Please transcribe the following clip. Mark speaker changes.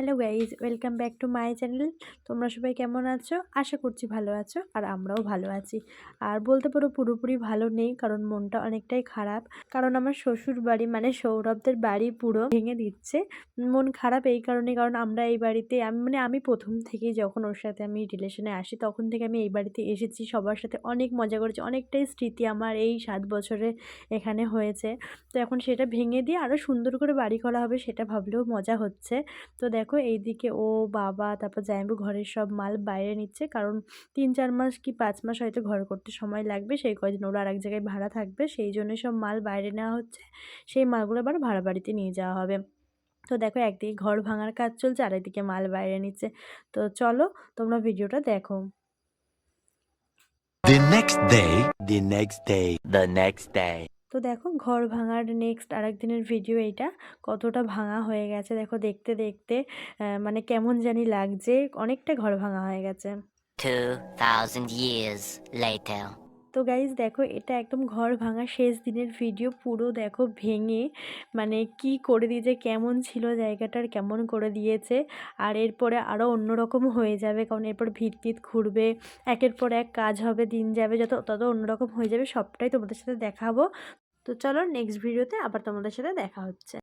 Speaker 1: Hello guys welcome back to my channel তোমরা সবাই কেমন আছো? আশা করছি ভালো আছো, আর আমরাও ভালো আছি। আর বলতে পারো, পুরোপুরি ভালো নেই, কারণ মনটা অনেকটাই খারাপ। কারণ আমার শ্বশুর বাড়ি মানে সৌরভদের বাড়ি পুরো ভেঙে দিচ্ছে। মন খারাপ এই কারণে, কারণ আমরা এই বাড়িতে, আমি মানে আমি প্রথম থেকেই যখন ওর সাথে আমি রিলেশনে আসি, তখন থেকে আমি এই বাড়িতে এসেছি। সবার সাথে অনেক মজা করেছি। অনেকটাই স্মৃতি আমার এই সাত বছরে এখানে হয়েছে। তো এখন সেটা ভেঙে দিয়ে আরও সুন্দর করে বাড়ি করা হবে, সেটা ভাবলেও মজা হচ্ছে। তো দেখো এইদিকে ও বাবা তারপর জামাইবু ঘরের সব মাল বাইরে নিচ্ছে। কারণ তিন চার মাস কি পাঁচ মাস হয়তো ঘর করতে সময় লাগবে সেই কয়দিন ওরা আরেক জায়গায় ভাড়া থাকবে সেই জন্য সব মাল বাইরে নেওয়া হচ্ছে। সেই মালগুলো আবার ভাড়া বাড়িতে নিয়ে যাওয়া হবে। তো দেখো একদিকে ঘর ভাঙার কাজ চলছে আর একদিকে মাল বাইরে নিচ্ছে। তো চলো তোমরা ভিডিওটা দেখো।
Speaker 2: The next day, the next day, the next day.
Speaker 1: তো দেখো ঘর ভাঙার নেক্সট আরেক দিনের ভিডিও এইটা। কতটা ভাঙা হয়ে গেছে দেখো দেখতে দেখতে মানে কেমন জানি লাগছে অনেকটা ঘর ভাঙা হয়ে গেছে।
Speaker 3: 2,000 years later.
Speaker 1: তো গাইজ দেখো এটা একদম ঘর ভাঙা শেষ দিনের ভিডিও পুরো দেখো ভেঙে মানে কি করে দিয়েছে কেমন ছিল জায়গাটার কেমন করে দিয়েছে আর এরপরে আরও অন্যরকম হয়ে যাবে কারণ এরপর ভিত্তিত ঘুরবে একের পর এক কাজ হবে দিন যাবে যত তত অন্যরকম হয়ে যাবে সবটাই তোমাদের সাথে দেখাবো। তো চলো নেক্সট ভিডিওতে আবার তোমাদের সাথে দেখা হচ্ছে।